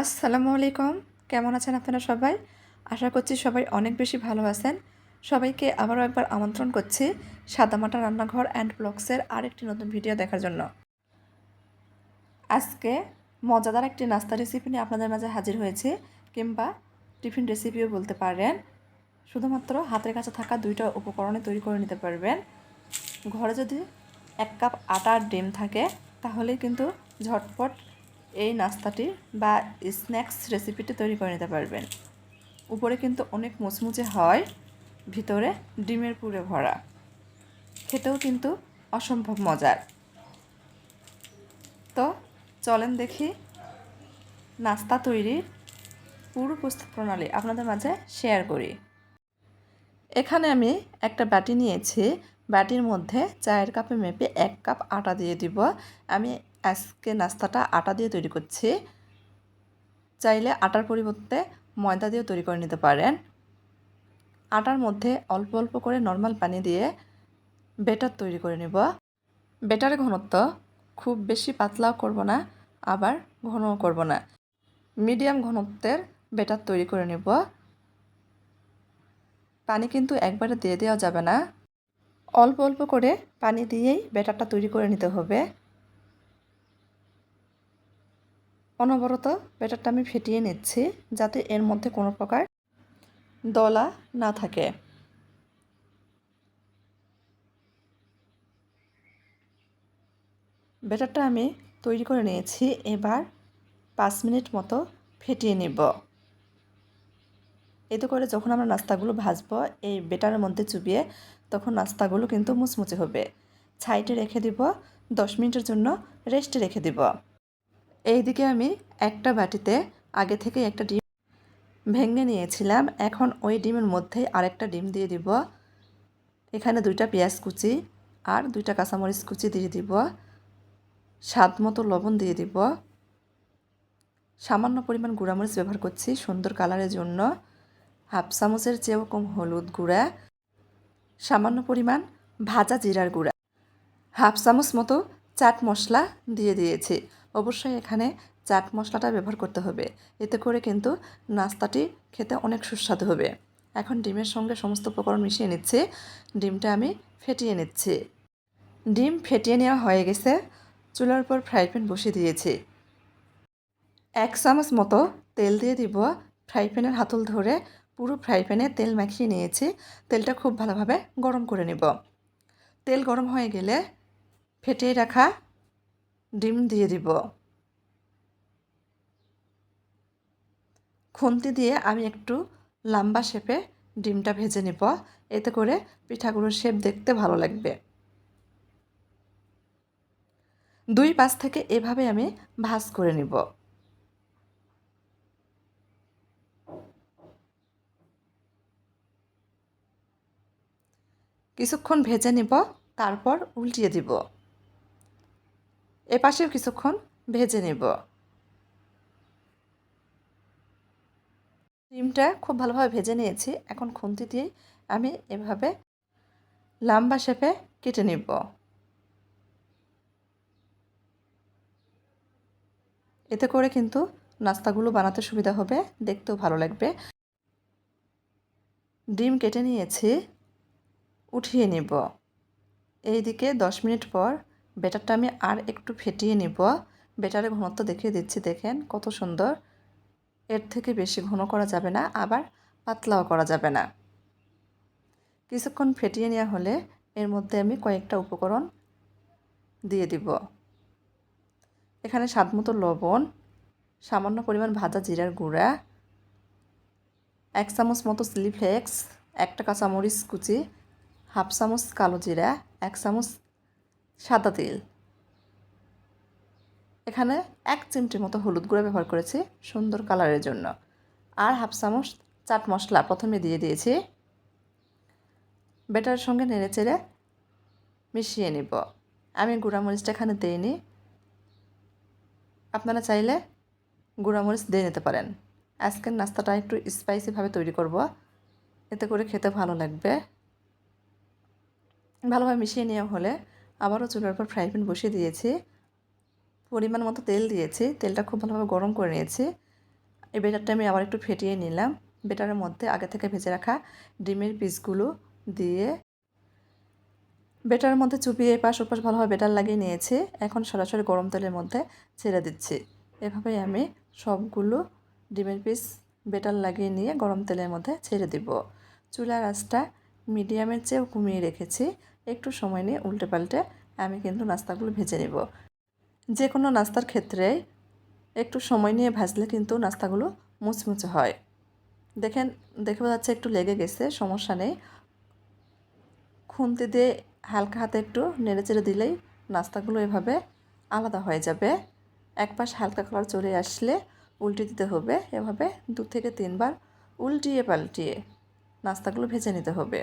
আসসালামু আলাইকুম। কেমন আছেন আপনারা সবাই? আশা করছি সবাই অনেক বেশি ভালো আছেন। সবাইকে আবারও একবার আমন্ত্রণ করছি সাদামাটা রান্নাঘর অ্যান্ড ব্লগসের আরেকটি নতুন ভিডিও দেখার জন্য। আজকে মজাদার একটি নাস্তা রেসিপি নিয়ে আপনাদের মাঝে হাজির হয়েছে কিংবা টিফিন রেসিপিও বলতে পারেন। শুধুমাত্র হাতের কাছে থাকা দুইটা উপকরণে তৈরি করে নিতে পারবেন। ঘরে যদি এক কাপ আটার ডিম থাকে তাহলে কিন্তু ঝটপট এই নাস্তাটি বা স্ন্যাক্স রেসিপিটি তৈরি করে নিতে পারবেন। উপরে কিন্তু অনেক মুচমুচে হয়, ভিতরে ডিমের পুরে ভরা। খেতেও কিন্তু অসম্ভব মজার। তো চলেন দেখি নাস্তা তৈরির পুরো প্রস্তুত প্রণালী আপনাদের মাঝে শেয়ার করি। এখানে আমি একটা বাটি নিয়েছি। বাটির মধ্যে চায়ের কাপে মেপে এক কাপ আটা দিয়ে দিব। আমি আজকে নাস্তাটা আটা দিয়ে তৈরি করছি। চাইলে আটার পরিবর্তে ময়দা দিয়েও তৈরি করে নিতে পারেন। আটার মধ্যে অল্প অল্প করে নর্মাল পানি দিয়ে বেটার তৈরি করে নেব। বেটারের ঘনত্ব খুব বেশি পাতলাও করব না, আবার ঘনও করব না। মিডিয়াম ঘনত্বের বেটার তৈরি করে নেব। পানি কিন্তু একবারে দিয়ে দেওয়া যাবে না। অল্প অল্প করে পানি দিয়েই ব্যাটারটা তৈরি করে নিতে হবে। অনবরত ব্যাটারটা আমি ফেটিয়ে নিচ্ছি যাতে এর মধ্যে কোনো প্রকার দলা না থাকে। ব্যাটারটা আমি তৈরি করে নিয়েছি, এবার পাঁচ মিনিট মতো ফেটিয়ে নেব। এতে করে যখন আমরা নাস্তাগুলো ভাজবো, এই বেটারের মধ্যে চুবিয়ে তখন নাস্তাগুলো কিন্তু মুচমুচে হবে। ছাইটে রেখে দিব, দশ মিনিটের জন্য রেস্টে রেখে দিব। এইদিকে আমি একটা বাটিতে আগে থেকে একটা ডিম ভেঙে নিয়েছিলাম। এখন ওই ডিমের মধ্যে আরেকটা ডিম দিয়ে দিব। এখানে দুইটা পেঁয়াজ কুচি আর দুইটা কাঁচামরিচ কুচি দিয়ে দিব। স্বাদ মতো লবণ দিয়ে দিব। সামান্য পরিমাণ গুঁড়ামরিচ ব্যবহার করছি সুন্দর কালারের জন্য। হাফ চামচের চেয়েও কম হলুদ গুঁড়া। সামান্য পরিমাণ ভাজা জিরার গুঁড়া। হাফ চামচ মতো চাট মশলা দিয়ে দিয়েছি। অবশ্যই এখানে চাট মশলাটা ব্যবহার করতে হবে। এতে করে কিন্তু নাস্তাটি খেতে অনেক সুস্বাদু হবে। এখন ডিমের সঙ্গে সমস্ত উপকরণ মিশিয়ে নিচ্ছি। ডিমটা আমি ফেটিয়ে নিচ্ছি। ডিম ফেটিয়ে নেওয়া হয়ে গেছে। চুলার উপর ফ্রাই প্যান বসিয়ে দিয়েছি। এক চামচ মতো তেল দিয়ে দিব। ফ্রাই প্যানের হাতল ধরে পুরো ফ্রাই প্যানে তেল মাখিয়ে নিয়েছি। তেলটা খুব ভালোভাবে গরম করে নেব। তেল গরম হয়ে গেলে ফেটিয়ে রাখা ডিম দিয়ে দিব। খুন্তি দিয়ে আমি একটু লম্বা শেপে ডিমটা ভেজে নেব। এতে করে পিঠাগুলোর শেপ দেখতে ভালো লাগবে। দুই পাশ থেকে এভাবে আমি ভাজ করে নিব। কিছুক্ষণ ভেজে নিব, তারপর উল্টিয়ে দিব। এপাশেও কিছুক্ষণ ভেজে নেব। ডিমটা খুব ভালোভাবে ভেজে নিয়েছি। এখন খুন্তি দিয়ে আমি এভাবে লম্বা শেপে কেটে নেব। এতে করে কিন্তু নাস্তাগুলো বানাতে সুবিধা হবে, দেখতেও ভালো লাগবে। ডিম কেটে নিয়েছি, উঠিয়ে নিব। এইদিকে দশ মিনিট পর বেটারটা আমি আর একটু ফেটিয়ে নিব। বেটারের ঘনত্ব দেখিয়ে দিচ্ছি, দেখেন কত সুন্দর। এর থেকে বেশি ঘন করা যাবে না, আবার পাতলাও করা যাবে না। কিছুক্ষণ ফেটিয়ে নেওয়া হলে এর মধ্যে আমি কয়েকটা উপকরণ দিয়ে দিব। এখানে স্বাদমতো লবণ, সামান্য পরিমাণ ভাজা জিরার গুঁড়া, এক চামচ মতো চিলি ফ্লেক্স, একটা কাঁচামরিচ কুচি, হাফ চামচ কালো জিরা, এক চামচ সাদা তেল। এখানে এক চিমটির মতো হলুদ গুঁড়া ব্যবহার করেছি সুন্দর কালারের জন্য। আর হাফ চামচ চাট মশলা প্রথমে দিয়ে দিয়েছি। বেটার সঙ্গে নেড়ে চেড়ে মিশিয়ে নিব। আমি গুঁড়ামরিচটা এখানে দিইনি। আপনারা চাইলে গুঁড়ামরিচ দিয়ে নিতে পারেন। আজকের নাস্তাটা একটু স্পাইসিভাবে তৈরি করব। এতে করে খেতে ভালো লাগবে। ভালোভাবে মিশিয়ে নেওয়া হলে আবারও চুলার উপর ফ্রাই প্যান বসিয়ে দিয়েছি। পরিমাণ মতো তেল দিয়েছি। তেলটা খুব ভালোভাবে গরম করে নিয়েছি। এই বেটারটা আমি আবার একটু ফেটিয়ে নিলাম। বেটারের মধ্যে আগে থেকে ভেজে রাখা ডিমের পিসগুলো দিয়ে বেটারের মধ্যে চুপিয়ে এপাশ ওপাশ ভালোভাবে বেটার লাগিয়ে নিয়েছি। এখন সরাসরি গরম তেলের মধ্যে ছেড়ে দিচ্ছি। এভাবেই আমি সবগুলো ডিমের পিস বেটার লাগিয়ে নিয়ে গরম তেলের মধ্যে ছেড়ে দিব। চুলার আঁচটা মিডিয়ামের চেয়েও কমিয়ে রেখেছি। একটু সময় নিয়ে উল্টে পাল্টে আমি কিন্তু নাস্তাগুলো ভেজে নেব। যে কোনো নাস্তার ক্ষেত্রে একটু সময় নিয়ে ভাজলে কিন্তু নাস্তাগুলো মুচমুচে হয়। দেখেন, দেখে যাচ্ছে একটু লেগে গেছে, সমস্যা নেই। খুন্তি দিয়ে হালকা হাতে একটু নেড়ে চেড়ে দিলেই নাস্তাগুলো এভাবে আলাদা হয়ে যাবে। এক পাশ হালকা কালার চলে আসলে উল্টে দিতে হবে, এভাবে দু থেকে তিনবার উল্টিয়ে পাল্টিয়ে নাস্তাগুলো ভেজে নিতে হবে।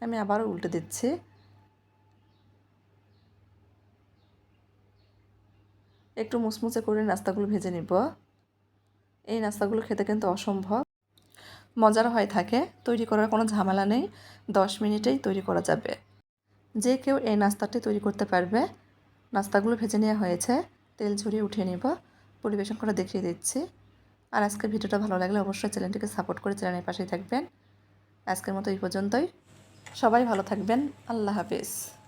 আমি আবারও উল্টে দিচ্ছি। একটু মুচমুচে করে নাস্তাগুলো ভেজে নিব। এই নাস্তাগুলো খেতে কিন্তু অসম্ভব। মজার হয়ে থাকে, তৈরি করার কোনো ঝামেলা নেই, দশ মিনিটেই তৈরি করা যাবে। যে কেউ এই নাস্তাটি তৈরি করতে পারবে। নাস্তাগুলো ভেজে নেওয়া হয়েছে, তেল ঝরিয়ে উঠিয়ে নিব, পরিবেশন করে দেখিয়ে দিচ্ছি। আর আজকের ভিডিওটা ভালো লাগলে অবশ্যই চ্যানেলটিকে সাপোর্ট করে চ্যানেলের পাশেই থাকবেন। আজকের মতো এই পর্যন্তই। সবাই ভালো থাকবেন। আল্লাহ হাফিজ।